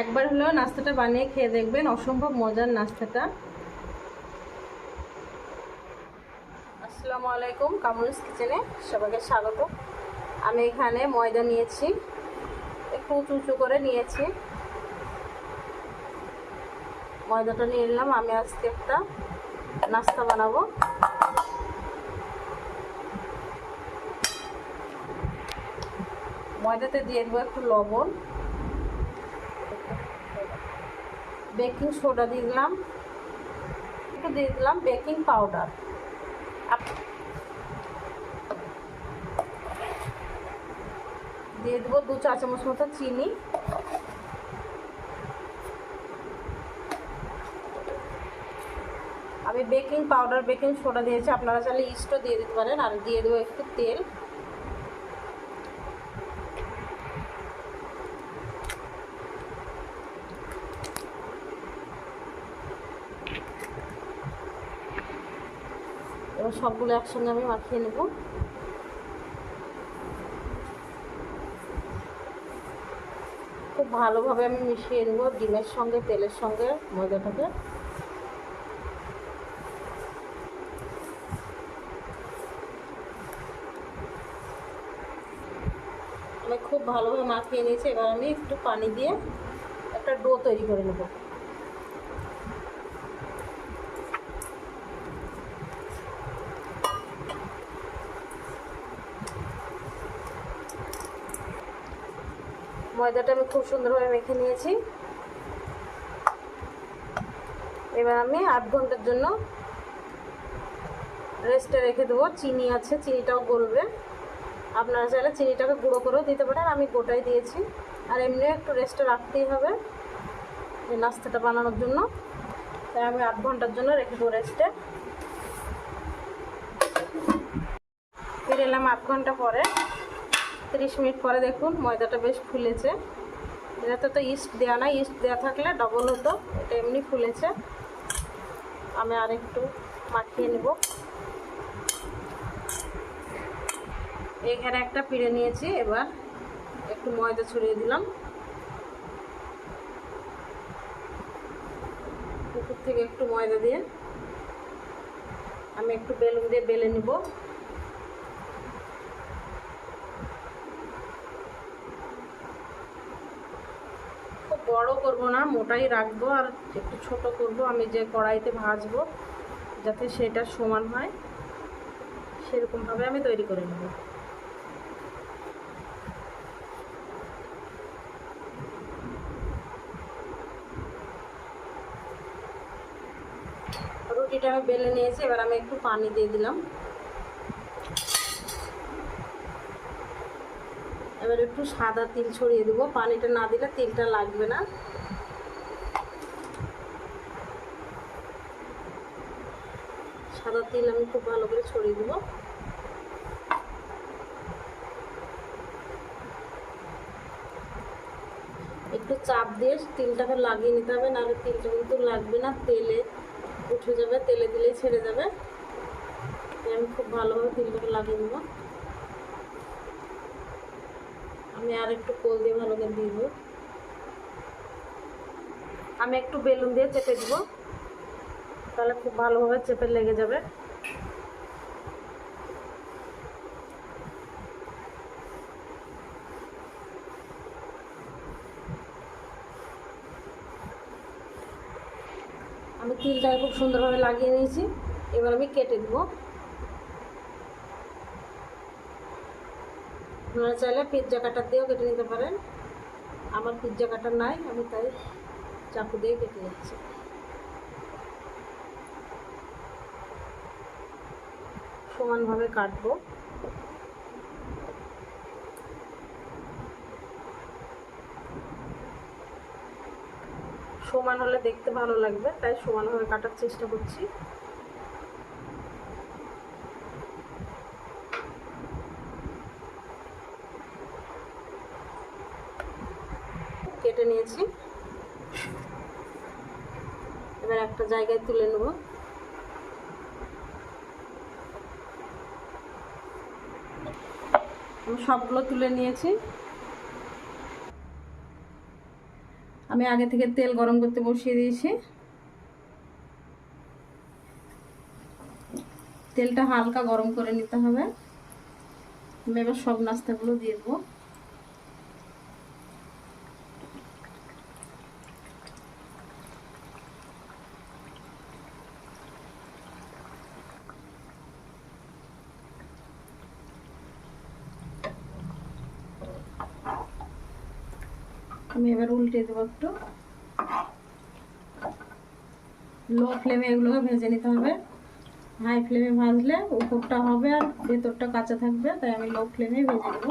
একবার হলেও নাস্তাটা বানিয়ে খেয়ে দেখবেন, অসম্ভব মজার নাস্তাটা। আসসালামু আলাইকুম, কামরুস কিচেনে সবাইকে স্বাগত। আমি এখানে ময়দা নিয়েছি, একটু উঁচু উঁচু করে নিয়েছি। ময়দাটা নিয়ে নিলাম, আমি আজকে একটা নাস্তা বানাবো। ময়দাতে দিয়ে দেবো একটু লবণ। বেকিং সোডা দিয়ে দিলাম। একটু দিয়ে দিলাম বেকিং পাউডার। দিয়ে দেবো দু চা চামচ মতো চিনি। আমি বেকিং পাউডার, বেকিং সোডা দিয়েছি। আপনারা চাইলে ইস্টও দিয়ে দিতে পারেন। আর দিয়ে দেবো একটু তেল। এবার সবগুলো একসঙ্গে আমি মাখিয়ে নেব। খুব ভালোভাবে আমি মিশিয়ে নেব ডিমের সঙ্গে, তেলের সঙ্গে, ময়দাটাকে। আমি খুব ভালোভাবে মাখিয়ে নিয়েছি, এবার আমি একটু পানি দিয়ে একটা ডো তৈরি করে নেব। ময়দাটা আমি খুব সুন্দরভাবে মেখে নিয়েছি। এবার আমি আধ ঘণ্টার জন্য রেস্টে রেখে দেবো। চিনি আছে, চিনিটাও গলবে। আপনারা চাইলে চিনিটাকে গুঁড়ো করেও দিতে পারেন। আমি গোটাই দিয়েছি। আর এমনিও একটু রেস্টে রাখতেই হবে এই নাস্তাটা বানানোর জন্য। তাই আমি আধ ঘণ্টার জন্য রেখে দেবো রেস্টে ফিরে এলাম আধ ঘণ্টা পরে। তিরিশ মিনিট পরে দেখুন ময়দাটা বেশ ফুলেছে। এটাতে তো ইস্ট দেওয়া না ইস্ট দেওয়া থাকলে ডবল হতো, এটা এমনি ফুলেছে। আমি আর একটু মাখিয়ে নেব। এখানে একটা পিড়ে নিয়েছি, এবার একটু ময়দা ছড়িয়ে দিলাম। উপর থেকে একটু ময়দা দিয়ে আমি একটু বেলুন দিয়ে বেলে নিব খুব বড় করব না, মোটাই রাখব আর একটু ছোট করব। আমি যে কড়াইতে ভাজবো, যাতে সেটা সমান হয়, সেরকমভাবে আমি তৈরি করে নেব। রুটিটা আমি বেলে নিয়েছি, এবার আমি একটু পানি দিয়ে দিলাম। এবার একটু সাদা তিল ছড়িয়ে দেবো। পানিটা না দিলে তিলটা লাগবে না। সাদা তিল আমি খুব ভালো করে ছড়িয়ে দেবো। একটু চাপ দিয়ে তিলটাকে লাগিয়ে নিতে হবে, নাহলে তিলটা কিন্তু লাগবে না। তেলে উঠে যাবে, তেলে দিলেই ছেড়ে যাবে। আমি খুব ভালোভাবে তিলটাকে লাগিয়ে নেব আমি আর একটু কোল দিয়ে ভালো করে দেবো আমি একটু বেলুন দিয়ে চেপে দিব, তাহলে খুব ভালোভাবে চেপে লেগে যাবে। আমি তিলটাকে খুব সুন্দরভাবে লাগিয়ে নিয়েছি, এবার আমি কেটে দেবো। আপনারা চাইলে পিৎজা কাটার দিয়েও কেটে নিতে পারেন। আমার পিৎজা কাটার নাই, আমি তাই চাকু দিয়ে কেটে নিচ্ছি। সমানভাবে কাটবো। সমান হলে দেখতে ভালো লাগবে, তাই সমানভাবে কাটার চেষ্টা করছি। কেটে নিয়েছি। এবার একটা জায়গায় তুলে নেব। আমি সবগুলো তুলে নিয়েছি। আমি আগে থেকে তেল গরম করতে বসিয়ে দিয়েছি। তেলটা হালকা গরম করে নিতে হবে। আমি এবার সব নাস্তাগুলো দিয়ে দেবো। আমি এবার উল্টে দেবো একটু। লো ফ্লেমে এগুলোকে ভেজে নিতে হবে। হাই ফ্লেমে ভাজলে উপরটা হবে আর ভেতরটা কাঁচা থাকবে, তাই আমি লো ফ্লেমে ভেজে নেব।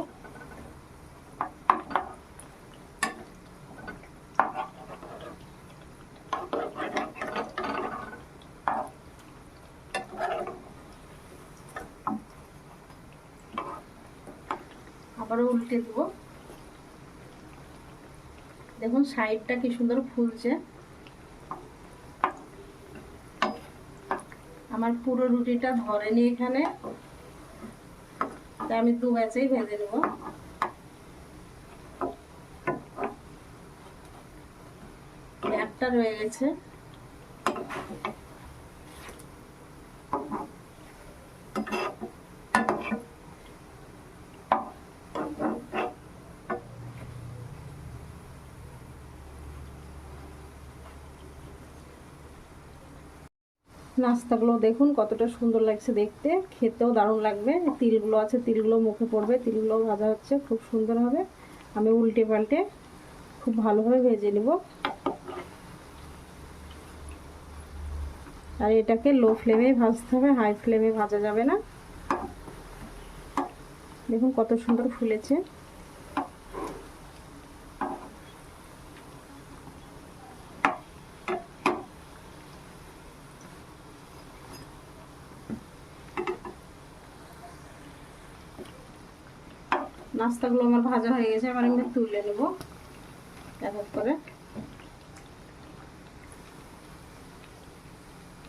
আবারও উল্টে দেবো। দেখুন, সাইডটা কি সুন্দর ফুলছে। আমার পুরো রুটিটা ধরেনি এখানে। তাই আমি দু ব্যাচেই ভেজে নেব। একটা রয়ে গেছে। নাস্তাগুলো দেখুন, কতটা সুন্দর লাগছে দেখতে। খেতেও দারুণ লাগবে। তিলগুলো আছে, তিলগুলো মুখে পড়বে। তিলগুলো ভাজা হচ্ছে, খুব সুন্দর হবে। আমি উল্টে পাল্টে খুব ভালোভাবে ভেজে নেব। আর এটাকে লো ফ্লেমে ভাজতে হবে হাই ফ্লেমে ভাজা যাবে না। দেখুন কত সুন্দর ফুলেছে। নাস্তাগুলো আমার ভাজা হয়ে গেছে, এবার আমি তুলে নেব। করে।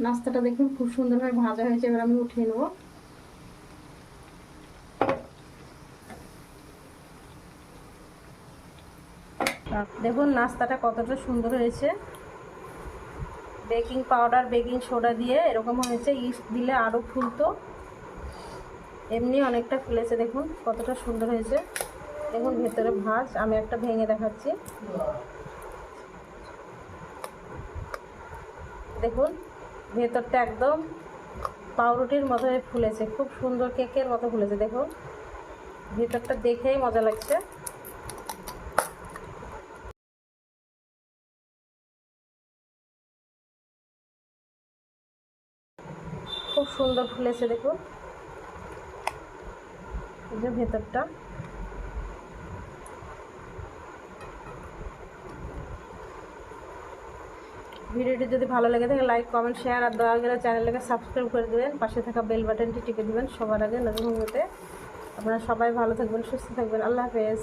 নাস্তাটা দেখুন খুব সুন্দরভাবে ভাজা হয়েছে, এবার আমি উঠিয়ে নেব। দেখুন নাস্তাটা কতটা সুন্দর হয়েছে। বেকিং পাউডার, বেকিং সোডা দিয়ে এরকম হয়েছে, ইস্ট দিলে আরও ফুলতো। এমনি অনেকটা ফুলেছে, দেখুন, কতটা সুন্দর হয়েছে। দেখুন, ভেতরে ভাজ, আমি একটা ভেঙে দেখাচ্ছি। দেখুন, ভেতরটা একদম পাউরুটির মতো ফুলেছে, খুব সুন্দর কেকের মতো ফুলেছে, দেখুন। ভেতরটা দেখেই মজা লাগছে। খুব সুন্দর ফুলেছে, দেখুন। এই যে ভেতরটা। ভিডিওটি যদি ভালো লেগে থাকে লাইক কমেন্ট শেয়ার আর দয়া গেলে চ্যানেলটাকে সাবস্ক্রাইব করে দেবেন। পাশে থাকা বেল বাটনটি টিপে দেবেন সবার আগে নতুন ভিডিওতে। আপনারা সবাই ভালো থাকবেন, সুস্থ থাকবেন। আল্লাহ হাফেজ।